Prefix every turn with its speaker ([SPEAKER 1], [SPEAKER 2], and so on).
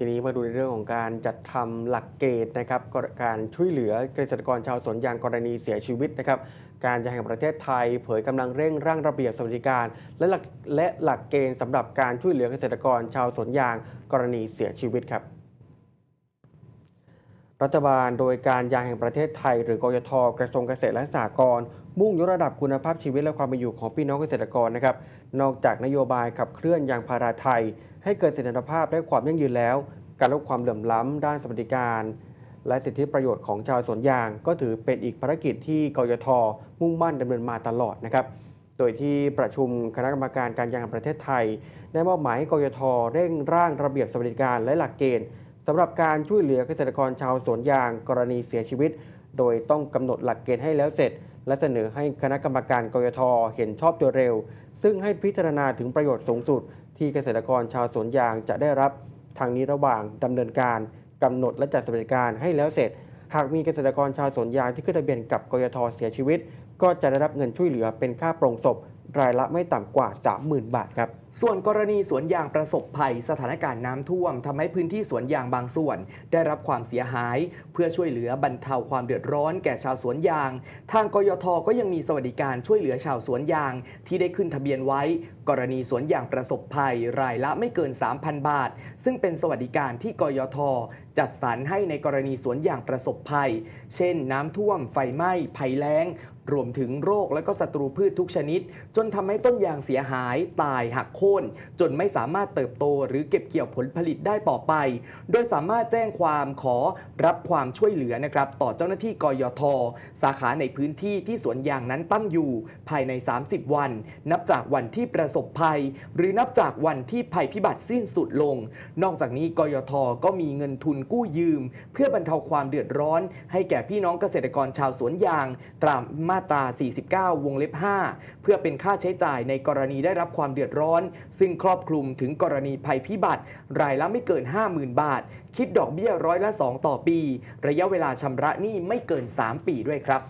[SPEAKER 1] ทีนี้มาดูในเรื่องของการจัดทำหลักเกณฑ์นะครับการช่วยเหลือเกษตรกรชาวสวนยางกรณีเสียชีวิตนะครับ การยางแห่งประเทศไทย เผยกำลังเร่งร่างระเบียบสวัสดิการ และหลักและหลักเกณฑ์สำหรับการช่วยเหลือเกษตรกรชาวสวนยางกรณีเสียชีวิตครับรัฐบาลโดยการยางแห่งประเทศไทย หรือกยทกระทรวงเกษตรและสหกรณ์มุ่งยกระดับคุณภาพชีวิตและความเป็นอยู่ของพี่น้องเกษตรกรนะครับ นอกจากนโยบายขับเคลื่อนยางพาราไทย ให้เกิดเสถียรภาพและความยั่งยืนแล้ว การลดความเหลื่อมล้ำด้านสวัสดิการ และสิทธิประโยชน์ของชาวสวนยาง ก็ถือเป็นอีกภารกิจที่กยทมุ่งมั่นดำเนินมาตลอดนะครับโดยที่ประชุมคณะกรรมการการยางแห่งประเทศไทย ได้มอบหมายให้กยทเร่งร่างระเบียบสวัสดิการและหลักเกณฑ์สำหรับการช่วยเหลือเกษตรกรชาวสวนยางกรณีเสียชีวิต โดยต้องกำหนดหลักเกณฑ์ให้แล้วเสร็จ และเสนอให้คณะกรรมการกยทเห็นชอบโดยเร็ว ซึ่งให้พิจารณาถึงประโยชน์สูงสุด ที่เกษตรกรชาวสวนยางจะได้รับทางนี้ระหว่างดำเนินการกำหนดและจัดสวัสดิการให้แล้วเสร็จ หากมีเกษตรกรชาวสวนยางที่ขึ้นทะเบียนกับกยทเสียชีวิต ก็จะได้รับเงินช่วยเหลือเป็นค่าโปรงศพ รายละไม่ต่ำกว่า 30,000 บาทครับ
[SPEAKER 2] ส่วนกรณีสวนยางประสบภัย สถานการณ์น้ำท่วมทำให้พื้นที่สวนยางบางส่วน ได้รับความเสียหาย เพื่อช่วยเหลือบรรเทาความเดือดร้อนแก่ชาวสวนยาง ทางกยทก็ยังมีสวัสดิการช่วยเหลือชาวสวนยาง ที่ได้ขึ้นทะเบียนไว้ กรณีสวนยางประสบภัย รายละไม่เกิน 3,000 บาท ซึ่งเป็นสวัสดิการที่กยทจัดสรรให้ในกรณีสวนยางประสบภัย เช่น น้ำท่วม ไฟไหม้ ภัยแล้ง รวมถึงโรคและก็ศัตรูพืชทุกชนิด จนทำให้ต้นยางเสียหายตายหักโค่นจนไม่สามารถเติบโตหรือเก็บเกี่ยวผลผลิตได้ต่อไป โดยสามารถแจ้งความขอรับความช่วยเหลือนะครับต่อเจ้าหน้าที่กยท สาขาในพื้นที่ที่สวนยางนั้นตั้งอยู่ ภายใน 30 วัน นับจากวันที่ประสบภัย หรือนับจากวันที่ภัยพิบัติสิ้นสุดลง นอกจากนี้กยทก็มีเงินทุนกู้ยืม เพื่อบรรเทาความเดือดร้อน ให้แก่พี่น้องเกษตรกรชาวสวนยางตามมาตรา 49 วงเล็บ 5 เพื่อเป็นค่าใช้จ่ายในกรณีได้รับความเดือดร้อน ซึ่งครอบคลุมถึงกรณีภัยพิบัติ รายละไม่เกิน 50,000 บาท คิดดอกเบี้ยร้อยละ 2 ต่อปี ระยะเวลาชำระหนี้ไม่เกิน 3 ปีด้วยครับ